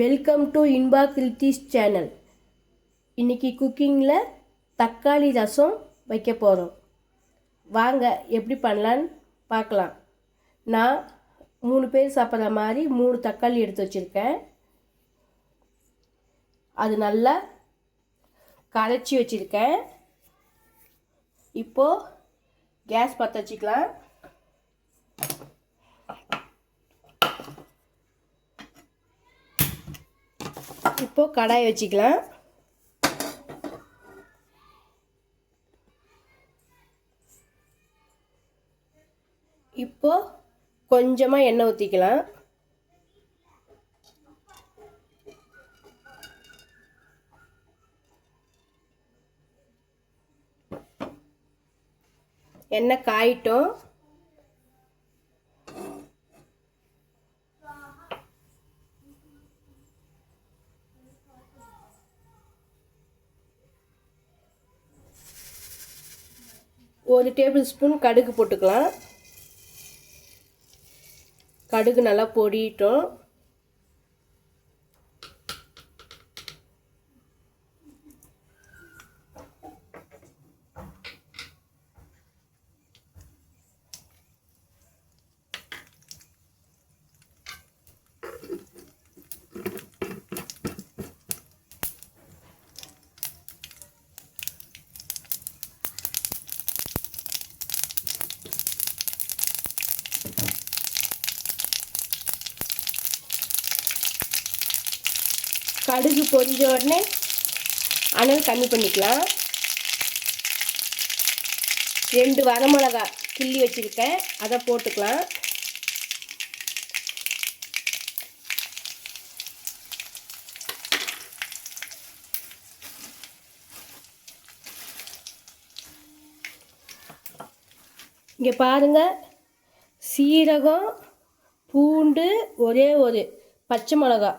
Welcome to Inba Kiruthis channel இன்றைக்கி குக்கிங்கில் தக்காளி ரசம் வைக்க போகிறோம் வாங்க எப்படி பண்ணலான்னு பார்க்கலாம். நான் மூணு பேர் சாப்பிட்ற மாதிரி மூணு தக்காளி எடுத்து வச்சுருக்கேன். அது நல்லா கரைச்சி வச்சுருக்கேன். இப்போது கேஸ் பற்ற வச்சுக்கலாம். இப்போது கடாய் வச்சுக்கலாம். இப்போது கொஞ்சமாக எண்ணெய் ஊற்றிக்கலாம் எண்ணெய் காயிட்டும். ஒரு டேபிள் ஸ்பூன் கடுகு போட்டுக்கலாம். கடுகு நல்லா பொடிட்டோம். கடுகு பொரிஞ்ச உடனே அனல் கம்மி பண்ணிக்கலாம். ரெண்டு வரமிளகா கிள்ளி வச்சுருக்கேன். அதை போட்டுக்கலாம். இங்கே பாருங்கள் சீரகம் பூண்டு ஒரே ஒரு பச்சை மிளகா.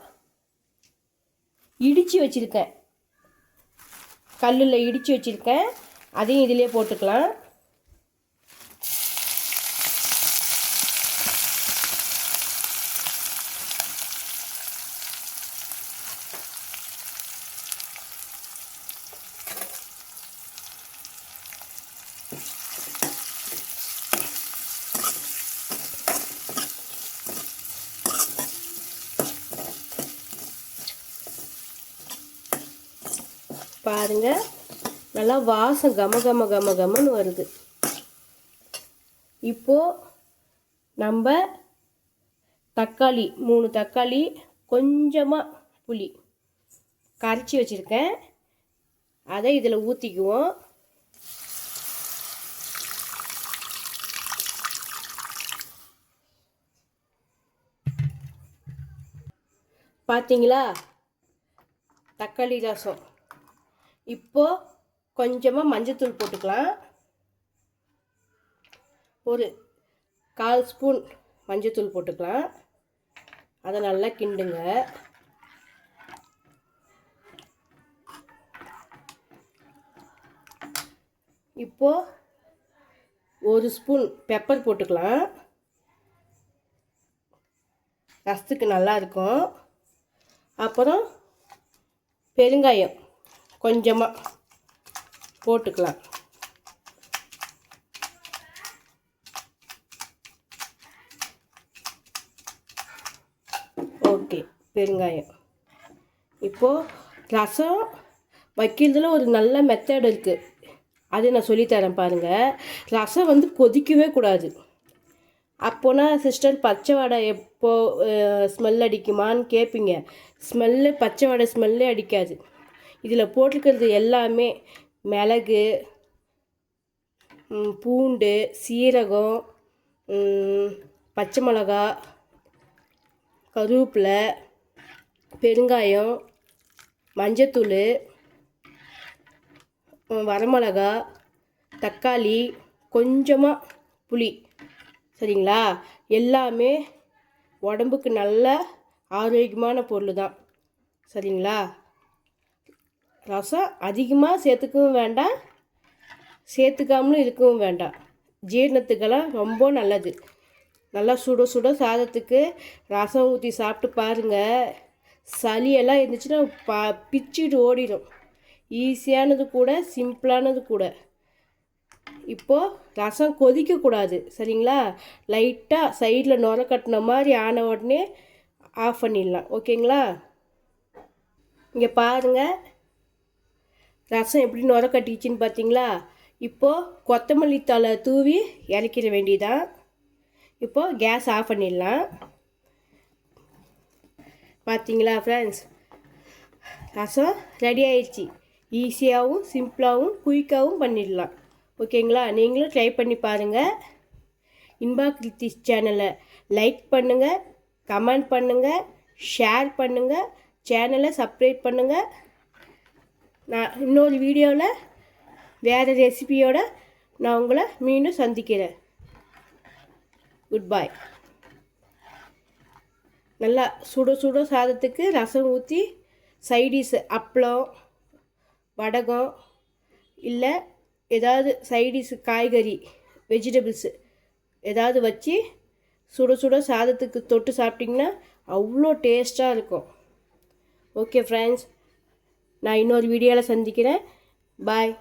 இடித்து வச்சுருக்கேன். கல்லில் இடித்து வச்சுருக்கேன். அதையும் இதிலே போட்டுக்கலாம். பாருங்க. நல்லா வாசம் கம கம கம கமன்னு வருது. இப்போ நம்ம தக்காளி மூணு தக்காளி கொஞ்சமாக புளி கரைச்சி வச்சுருக்கேன். அதை இதில் ஊற்றிக்குவோம் பார்த்தீங்களா தக்காளி ரசம். இப்போது கொஞ்சமாக மஞ்சத்தூள் போட்டுக்கலாம். ஒரு கால் ஸ்பூன் மஞ்சத்தூள் போட்டுக்கலாம். அதை நல்லா கிண்டுங்க. இப்போது ஒரு ஸ்பூன் பெப்பர் போட்டுக்கலாம். ரசத்துக்கு நல்லா இருக்கும். அப்புறம் பெருங்காயம். கொஞ்சமாக போட்டுக்கலாம். ஓகே பெருங்காயம். இப்போது ரசம் வைக்கிறதுல ஒரு நல்ல மெத்தட் இருக்குது அது நான் சொல்லித்தரேன் பாருங்கள் ரசம் வந்து கொதிக்கவே கூடாது. அப்போனா சிஸ்டர் பச்சை வடை எப்போ ஸ்மெல் அடிக்குமான்னு கேட்பீங்க ஸ்மெல்லு பச்சை வடை ஸ்மெல்லே அடிக்காது. இதில் போட்டிருக்கிறது எல்லாமே மிளகு பூண்டு சீரகம் பச்சை மிளகா கருவேப்பிலை பெருங்காயம் மஞ்சத்தூள் வரமிளகா தக்காளி கொஞ்சமாக புளி. சரிங்களா? எல்லாமே உடம்புக்கு நல்ல ஆரோக்கியமான பொருள் தான் சரிங்களா? ரசம் அதிகமாக சேர்த்துக்கவும் வேண்டாம். சேர்த்துக்காமலும் இருக்கவும் வேண்டாம். ஜீரணத்துக்கெல்லாம் ரொம்ப நல்லது. நல்லா சுட சுட சாதத்துக்கு ரசம் ஊற்றி சாப்பிட்டு பாருங்கள் சளியெல்லாம் இருந்துச்சுன்னா பா பிச்சுட்டு ஓடிடும் ஈஸியானது கூட சிம்பிளானது கூட. இப்போது ரசம் கொதிக்கக்கூடாது சரிங்களா? லைட்டாக சைடில் நுர கட்டின மாதிரி ஆன உடனே ஆஃப் பண்ணிடலாம். ஓகேங்களா? இங்கே பாருங்கள் ரசம் எப்படி நுர பார்த்தீங்களா இப்போது கொத்தமல்லி தலை தூவி இறக்கிட வேண்டியதான் இப்போது கேஸ் ஆஃப் பண்ணிடலாம். பார்த்தீங்களா ஃப்ரெண்ட்ஸ் ரசம் ரெடி ஆயிடுச்சு. ஈஸியாகவும் சிம்பிளாகவும் குயிக்காகவும் பண்ணிடலாம். ஓகேங்களா? நீங்களும் ட்ரை பண்ணி பாருங்கள் இன்பா கிருத்தி சேனலை லைக் பண்ணுங்கள் கமெண்ட் பண்ணுங்கள் ஷேர் பண்ணுங்கள் சேனலை சப்ஸ்கிரைப் பண்ணுங்கள் நான் இன்னொரு வீடியோவில் வேறு ரெசிபியோடு நான் உங்களை மீண்டும் சந்திக்கிறேன். குட் பாய் நல்லா சுட சுட சாதத்துக்கு ரசம் ஊற்றி சைடிஷு அப்பளம் வடகம் இல்லை ஏதாவது சைடிஸ் காய்கறி வெஜிடபிள்ஸு ஏதாவது வச்சு சுட சுட சாதத்துக்கு தொட்டு சாப்பிட்டிங்கன்னா அவ்வளோ டேஸ்ட்டாக இருக்கும். ஓகே ஃப்ரெண்ட்ஸ் நான் இன்னொரு வீடியோவில் சந்திக்கிறேன். பாய்